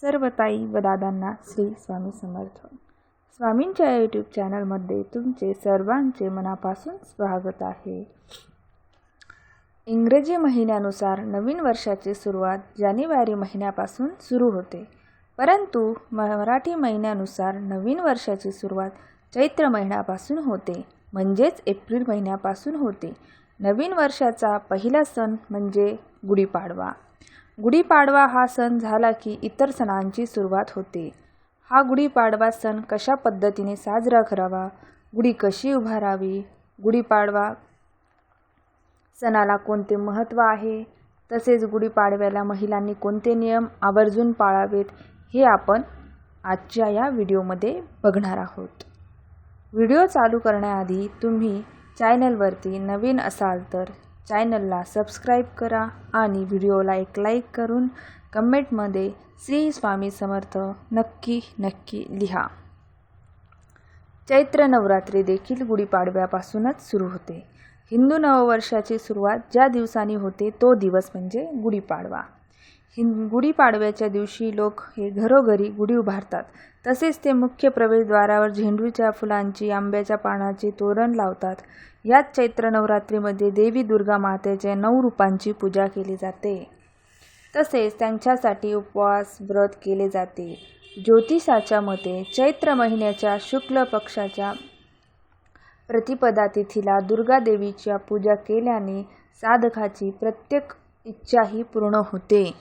सर्व ताई व दादांना श्री स्वामी समर्थ. स्वामींच्या यूट्यूब चॅनलमध्ये तुमचे सर्वांचे मनापासून स्वागत आहे. इंग्रजी महिन्यानुसार नवीन वर्षाची सुरुवात जानेवारी महिन्यापासून सुरू होते. परंतु मराठी महिन्यानुसार नवीन वर्षाची सुरुवात चैत्र महिन्यापासून होते म्हणजेच एप्रिल महिन्यापासून होते. नवीन वर्षाचा पहिला सण म्हणजे गुढीपाडवा. गुढीपाडवा हा सण झाला की इतर सणांची सुरुवात होते. हा गुढीपाडवा सण कशा पद्धतीने साजरा करावा? गुढी कशी उभारावी? गुढीपाडवा सणाला कोणते महत्त्व आहे? तसेच गुढीपाडव्याला महिलांनी कोणते नियम आवर्जून पाळावेत? हे आपण आजच्या या व्हिडिओमध्ये बघणार आहोत. व्हिडिओ चालू करण्याआधी तुम्ही चॅनलवरती नवीन असाल तर चॅनलला सबस्क्राईब करा आणि व्हिडिओला एक लाईक करून कमेंटमध्ये श्री स्वामी समर्थ नक्की नक्की लिहा. चैत्र नवरात्री देखील गुढीपाडव्यापासूनच सुरू होते. हिंदू नववर्षाची सुरुवात ज्या दिवसांनी होते तो दिवस म्हणजे गुढीपाडवा. हिं गुढीपाडव्याच्या दिवशी लोक हे घरोघरी गुढी उभारतात. तसेच ते मुख्य प्रवेशद्वारावर झेंडूच्या फुलांची आंब्याच्या पानाची तोरण लावतात. याच चैत्र नवरात्रीमध्ये देवी दुर्गा मातेच्या नऊ रूपांची पूजा केली जाते. तसेच त्यांच्यासाठी उपवास व्रत केले जाते. ज्योतिषाच्या मते चैत्र महिन्याच्या शुक्ल पक्षाच्या प्रतिपदा तिथीला दुर्गा देवीच्या पूजा केल्याने साधकाची प्रत्येक इच्छाही पूर्ण होते.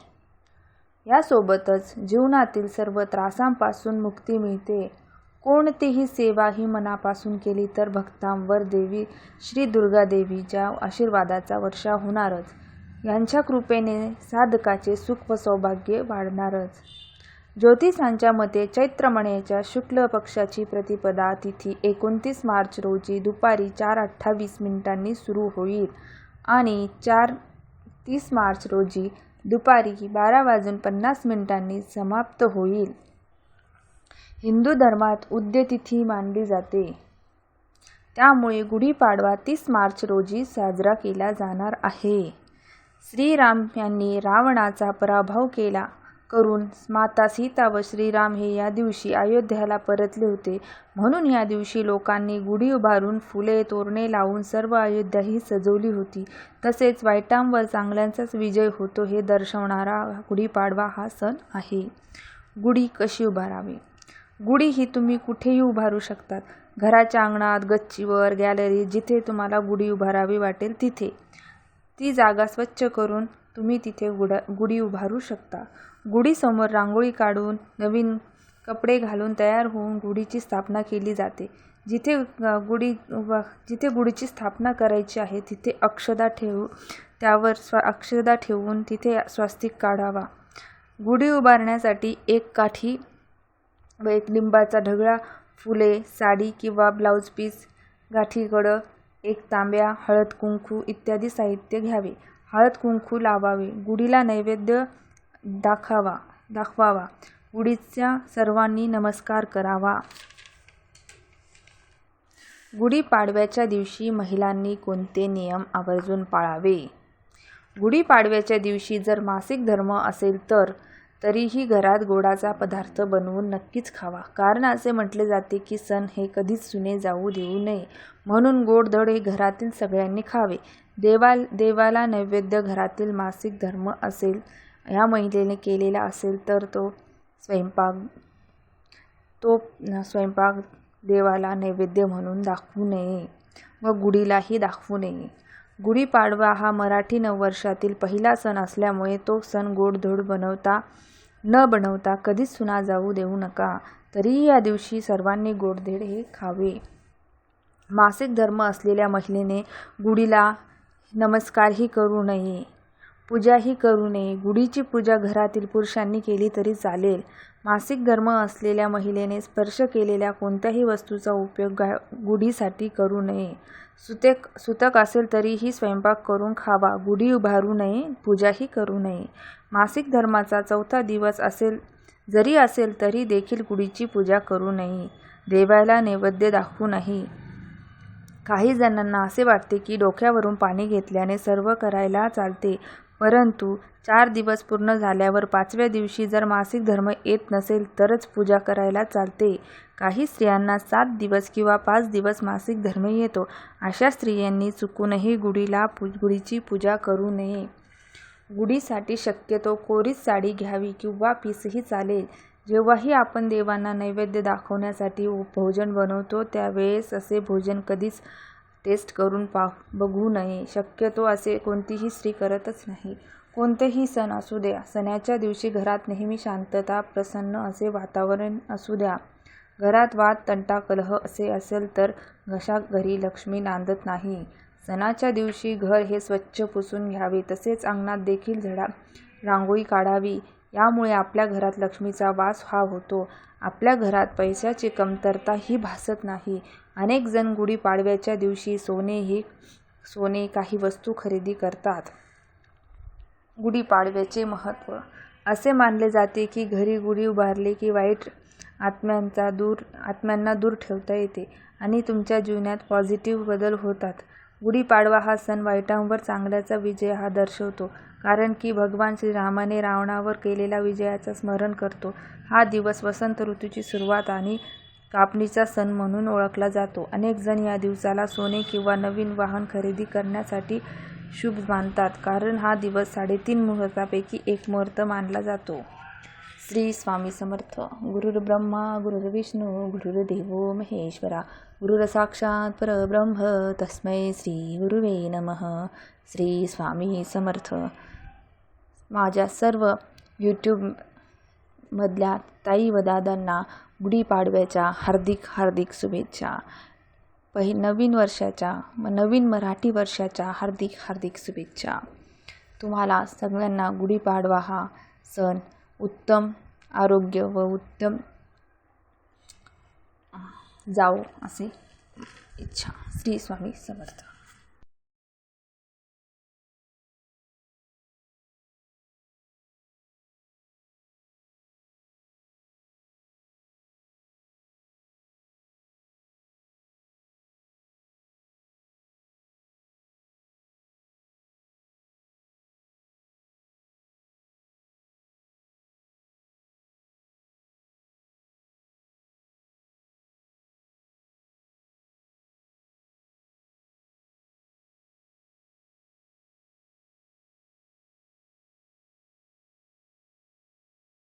यासोबतच जीवनातील सर्व त्रासांपासून मुक्ती मिळते. कोणतीही सेवा ही मनापासून केली तर भक्तांवर देवी श्री दुर्गा देवीच्या आशीर्वादाचा वर्षा होणारच. यांच्या कृपेने साधकाचे सुख व सौभाग्य वाढणारच. ज्योतिषांच्या मते चैत्र महिन्याच्या शुक्ल पक्षाची प्रतिपदा तिथी एकोणतीस मार्च रोजी दुपारी चार अठ्ठावीस मिनिटांनी सुरू होईल आणि चार तीस मार्च रोजी दुपारी बारा वाजून पन्नास मिनिटांनी समाप्त होईल. हिंदू धर्मात उद्यतिथी मानली जाते. त्यामुळे गुढीपाडवा तीस मार्च रोजी साजरा केला जाणार आहे. श्रीराम यांनी रावणाचा पराभव केला. करून माता सीता व श्रीराम हे या दिवशी अयोध्याला परतले होते. म्हणून या दिवशी लोकांनी गुढी उभारून फुले तोरणे लावून सर्व अयोध्या ही सजवली होती. तसेच वाईटांवर चांगल्यांचाच विजय होतो हे दर्शवणारा गुढीपाडवा हा सण आहे. गुढी कशी उभारावी? गुढी ही तुम्ही कुठेही उभारू शकतात. घराच्या अंगणात गच्चीवर गॅलरी जिथे तुम्हाला गुढी उभारावी वाटेल तिथे. ती जागा स्वच्छ करून तुम्ही तिथे गुड गुढी उभारू शकता. गुढीसमोर रांगोळी काढून नवीन कपडे घालून तयार होऊन गुढीची स्थापना केली जाते. जिथे गुढी व जिथे गुढीची स्थापना करायची आहे तिथे अक्षदा ठेवू त्यावर स्व अक्षदा ठेवून तिथे स्वस्तिक काढावा. गुढी उभारण्यासाठी एक काठी व एक लिंबाचा ढगळा फुले साडी किंवा ब्लाऊज पीस गाठीकडं एक तांब्या हळद कुंकू इत्यादी साहित्य घ्यावे. हळद कुंकू लावावे. गुढीला नैवेद्य दाखावा दाखवावा. गुढीचा सर्वांनी नमस्कार करावा. गुढीपाडव्याच्या दिवशी महिलांनी कोणते नियम आवर्जून पाळावे? गुढीपाडव्याच्या दिवशी जर मासिक धर्म असेल तर तरीही घरात गोडाचा पदार्थ बनवून नक्कीच खावा. कारण असे म्हटले जाते की सण हे कधीच सुने जाऊ देऊ नये. म्हणून गोडधड हे घरातील सगळ्यांनी खावे. देवाल देवाला नैवेद्य घरातील मासिक धर्म असेल ह्या महिलेने केलेला असेल तर तो स्वयंपाक तो स्वयंपाक देवाला नैवेद्य म्हणून दाखवू नये व गुढीलाही दाखवू नये. गुढीपाडवा हा मराठी नववर्षातील पहिला सण असल्यामुळे तो सण गोडधोड बनवता न बनवता कधीच सुना जाऊ देऊ नका. तरीही या दिवशी सर्वांनी गोडधेड हे खावे. मासिक धर्म असलेल्या महिलेने गुढीला नमस्कारही करू नये. पूजाही करू नये. गुढीची पूजा घरातील पुरुषांनी केली तरी चालेल. मासिक धर्म असलेल्या महिलेने स्पर्श केलेल्या कोणत्याही वस्तूचा उपयोग गा गुढीसाठी करू नये. सुतेक सुतक असेल तरीही स्वयंपाक करून खावा. गुढी उभारू नये पूजाही करू नये. मासिक धर्माचा चौथा दिवस असेल जरी असेल तरी देखील गुढीची पूजा करू नये. देवाला नैवेद्य दाखवू नये काही जणांना असे वाटते की डोक्यावरून पाणी घेतल्याने सर्व करायला चालते. परंतु चार दिवस पूर्ण झाल्यावर पाचव्या दिवशी जर मासिक धर्म येत नसेल तरच पूजा करायला चालते. काही स्त्रियांना सात दिवस किंवा पाच दिवस मासिक धर्म येतो. अशा स्त्रियांनी चुकूनही गुढीला पू गुढीची पूजा करू नये. गुढीसाठी शक्यतो कोरीच साडी घ्यावी किंवा पीसही चालेल. जेव्हाही आपण देवांना नैवेद्य दाखवण्यासाठी भोजन बनवतो त्यावेळेस असे भोजन कधीच टेस्ट करून पा बघू नये. शक्यतो असे कोणतीही स्त्री करतच नाही. कोणतेही सण असू द्या. सणाच्या दिवशी घरात नेहमी शांतता प्रसन्न असे वातावरण असू द्या. घरात वाद तंटा कलह असे असेल तर घशा घरी लक्ष्मी नांदत नाही? सणाच्या दिवशी घर हे स्वच्छ पुसून घ्यावे. तसेच अंगणात देखील झडा रांगोळी काढावी. यामुळे आपल्या घरात लक्ष्मीचा वास हा होतो. आपल्या घरात पैशाची कमतरता ही भासत नाही. अनेक जण गुढीपाडव्याच्या दिवशी सोने ही सोने काही वस्तू खरेदी करतात. गुढीपाडव्याचे महत्त्व. असे मानले जाते की घरी गुढी उभारली की वाईट आत्म्यांचा दूर आत्म्यांना दूर ठेवता येते आणि तुमच्या जीवनात पॉझिटिव्ह बदल होतात. गुढीपाडवा हा सण वाईटांवर चांगल्याचा विजय हा दर्शवतो. कारण की भगवान श्रीरामाने रावणावर केलेल्या विजयाचं स्मरण करतो. हा दिवस वसंत ऋतूची सुरुवात आणि कापणीचा सण म्हणून ओळखला जातो. अनेक जण या दिवसाला सोने किंवा नवीन वाहन खरेदी करण्यासाठी शुभ मानतात. कारण हा दिवस साडेतीन मुहूर्तापैकी एक मुहूर्त मानला जातो. श्री स्वामी समर्थ. गुरुर्ब्रह्मा गुरुर्विष्णू गुरुर्देव महेश्वरा. गुरुरसाक्षात परब्रह्म तस्मै श्री गुरुवे नमः. श्री स्वामी समर्थ. माझ्या सर्व यूट्यूबमधल्या ताई व दादांना गुढीपाडव्याच्या हार्दिक हार्दिक शुभेच्छा. पहि नवीन वर्षाच्या म नवीन मराठी वर्षाच्या हार्दिक हार्दिक शुभेच्छा. तुम्हाला सगळ्यांना गुढीपाडवा हा सण उत्तम आरोग्य व उत्तम जावो असे इच्छा श्री स्वामी समर्थ.